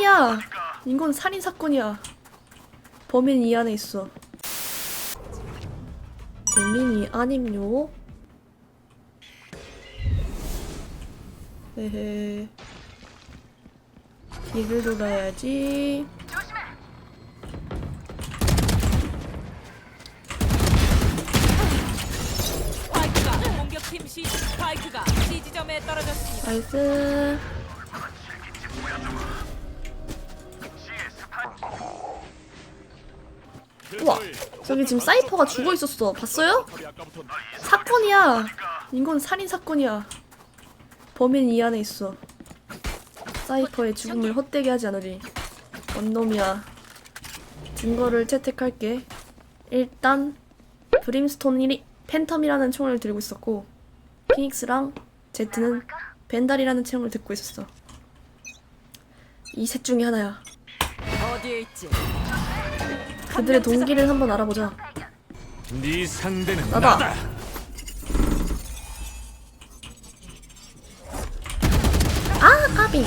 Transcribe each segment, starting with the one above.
사건이야. 이건 살인 사건이야. 범인 이 안에 있어. 범인이 아님요. 헤헤. 길을 돌아야지. 스파이크가 공격팀 C 스파이크가 C 지점에 떨어졌습니다. 나이스. 저기 지금 사이퍼가 죽어 있었어. 봤어요? 사건이야. 이건 살인 사건이야. 범인 이 안에 있어. 사이퍼의 죽음을 헛되게 하지 않으리. 원놈이야. 증거를 채택할게. 일단 브림스톤이 팬텀이라는 총을 들고 있었고 피닉스랑 제트는 벤달이라는 총을 듣고 있었어. 이 셋 중에 하나야. 어디에 있지? 그들의 동기를 한번 알아보자. 네 상대는 나다. 나다. 아 까비.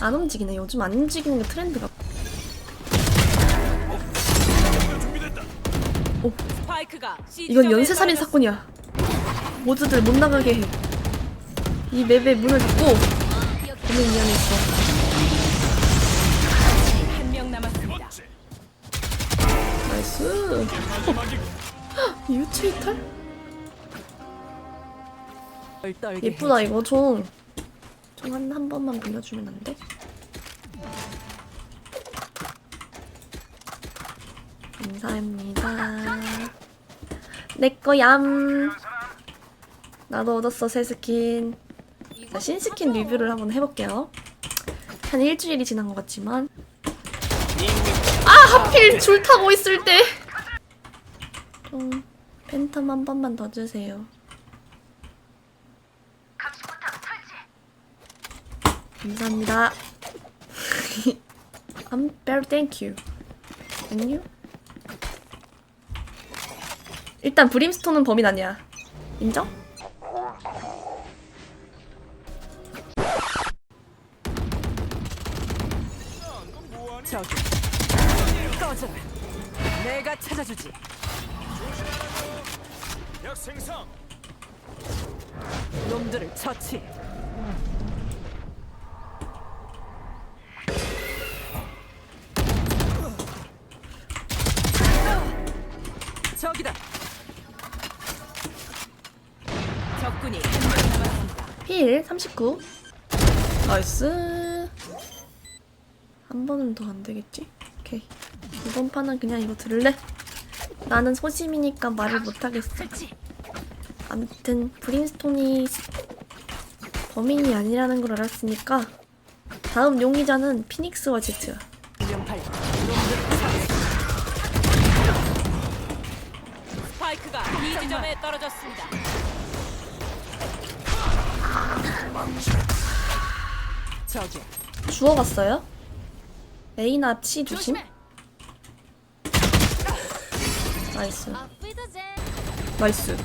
안 움직이네. 요즘 안 움직이는 게 트렌드가. C 이건 연쇄살인 사건이야. 모두들 못 나가게 해. 이 맵의 문을 닫고 범인 이 안에 있어. 나이스. 유체 이탈? 떨게 예쁘다 이거 총. 총한 한 번만 빌려주면 안 돼? 감사합니다. 내 거얌. 나도 얻었어 새 스킨. 자, 신스킨 리뷰를 한번 해볼게요. 한 일주일이 지난 것 같지만. 아 하필 줄 타고 있을 때. 좀 팬텀 한 번만 더 주세요. 감사합니다. I'm very thank you. And you? 일단 브림스톤은 범인 아니야. 인정? 저기 꺼져. 내가 찾아주지. 약 생성. 놈들을 처치. 저기다. 적군이 한명 남았습니다. 필 39. 나이스. 한 번은 더 안 되겠지? 오케이. 이번 판은 그냥 이거 들을래? 나는 소심이니까 말을 못 하겠어. 아무튼 브림스톤이 범인이 아니라는 걸 알았으니까 다음 용의자는 피닉스와 제트야. 스파이크가 B 지점에 떨어졌습니다. 저기 주워갔어요? 레이나 치 조심. 나이스. 나이스.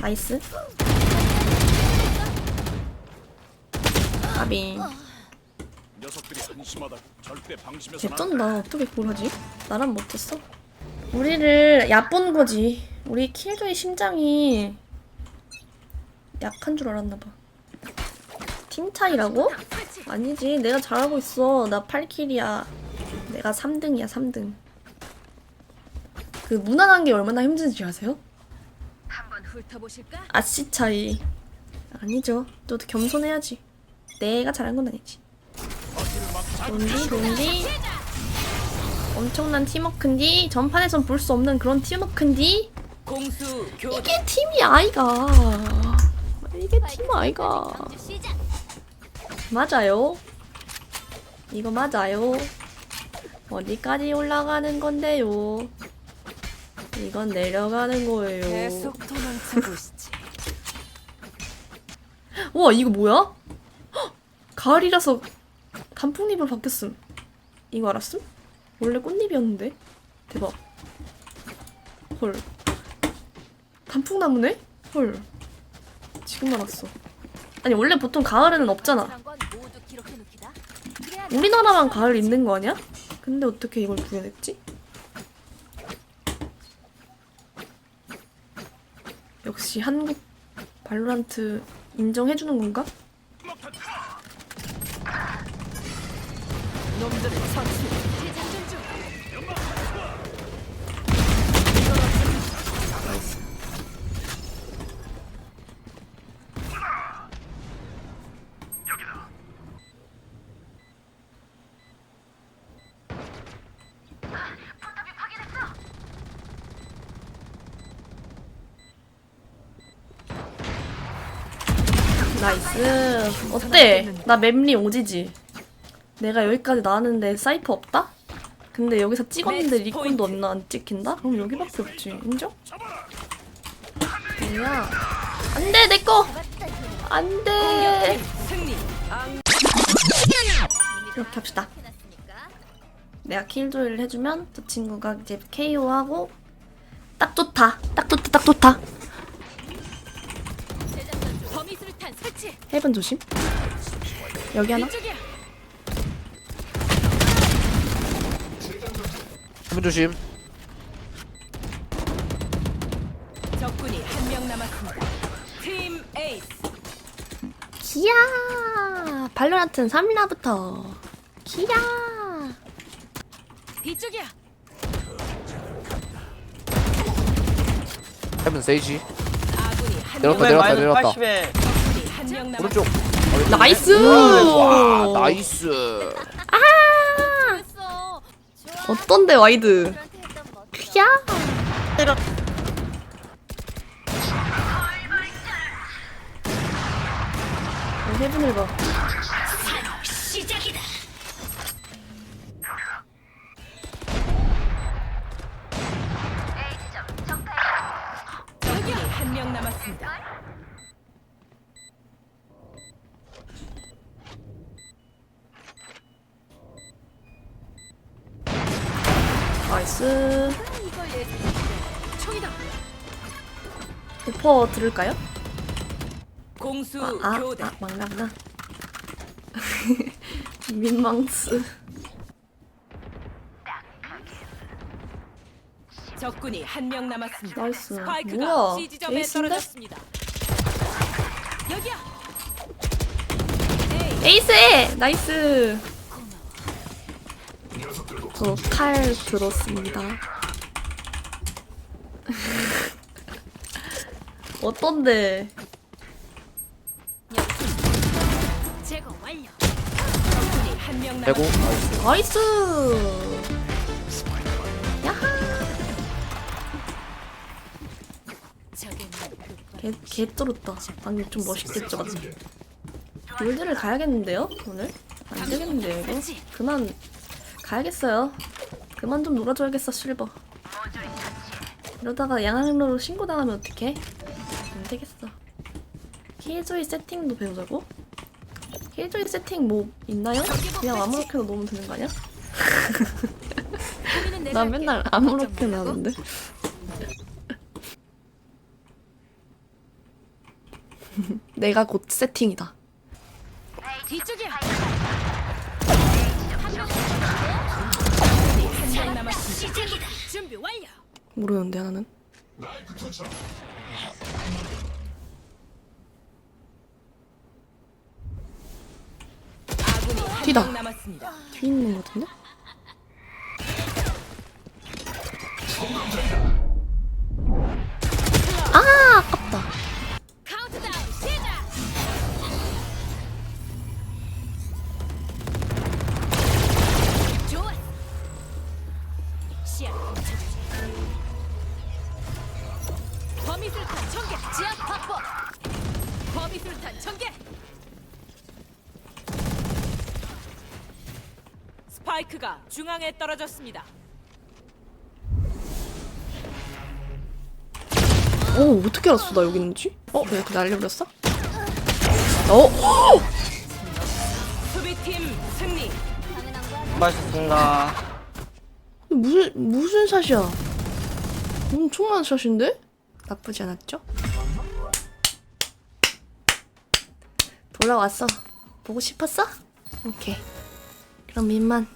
나이스. 아비. 녀석들이 한심하다. 절대 방심해서 개쩐다. 어떻게 그걸 하지? 나란 못했어. 우리를 얕본 거지. 우리 킬조의 심장이 약한 줄 알았나 봐. 팀 차이라고? 아니지. 내가 잘하고 있어. 나 8킬이야. 내가 3등이야, 3등. 그 무난한 게 얼마나 힘든지 아세요? 한번 훑어보실까? 아씨 차이. 아니죠. 또 겸손해야지. 내가 잘한 건 아니지. 돈디 돈디. 엄청난 팀워크인디. 전판에선 볼 수 없는 그런 팀워크인디. 공수 교 이게 팀이 아이가. 이게 팀 아이가. 맞아요. 이거 맞아요. 어디까지 올라가는 건데요? 이건 내려가는 거예요. 계속 도망치고 있지. 우와 이거 뭐야? 헉! 가을이라서 단풍잎으로 바뀌었음. 이거 알았음? 원래 꽃잎이었는데. 대박. 헐. 단풍나무네? 헐. 지금 알았어. 아니 원래 보통 가을에는 없잖아. 우리나라만 가을 있는 거 아니야? 근데 어떻게 이걸 구해냈지? 역시 한국 발로란트 인정해주는 건가? 놈들을 처치. 나이스. 어때? 나 맵리 오지지. 내가 여기까지 나왔는데 사이퍼 없다? 근데 여기서 찍었는데 리콘도 포인트. 안, 안 찍힌다? 그럼 여기밖에 없지. 인정? 뭐야? 안돼 내꺼! 안돼! 이렇게 합시다. 내가 킬조이를 해주면 저 친구가 이제 KO하고 딱 좋다. 딱 좋다. 딱 좋다. 해븐 조심. 여기 하나. 기분 조심. 적군이 한 명 남았습니다. 팀 에이스. 기야 발로란트는 3라부터 기야 이쪽이야. 헤븐 세이지. 아군이 한 내려갔다, 명 내려갔다, 내려갔다. 80에 적군이 한명 남았. 오른쪽. 나이스 와, 나이스. 어떤데 와이드 기야 어, 해븐을 봐 적군이 한 명 남았습니다. 나이스. 오퍼 들을까요? 공수 아, 아, 교대. 아 망나구나 민망스 적군이 한 명 남았습니다. 나이스. 스파이크가 뭐야, C 지점에 에이스인데? 떨어졌습니다. 여기야. 에이, 에이스 나이스 저칼 들었습니다 어떤데 제거 완료. 적군이 한명 대고. 남았습니다. 나이스. 나이스 야하 개, 개 뚫었다 방금 좀 멋있게 쩔었어 골드를 가야겠는데요 오늘? 안 되겠는데요 이거? 그만 가야겠어요 그만 좀 놀아줘야겠어 실버 이러다가 양학로로 신고당하면 어떡해 안 되겠어 킬조이 세팅도 배우자고? 킬조이 세팅 뭐 있나요? 그냥 아무렇게나 놓으면 되는 거 아니야? 나 맨날 아무렇게나 하는데 내가 곧 세팅이다 뒤쪽이야. 모르는데 하나는 뒤다. 뒤에 있는 거 같은데? 범위술탄 전개. 스파이크가 중앙에 떨어졌습니다. 어 어떻게 알았어 나 여기 있는지? 어? 내가 이렇게 날려버렸어? 어? 수비팀 승리. 맛있습니다. 무슨 무슨 샷이야 엄청난 샷인데? 나쁘지 않았죠? 돌아왔어. 보고 싶었어? 오케이. 그럼 민만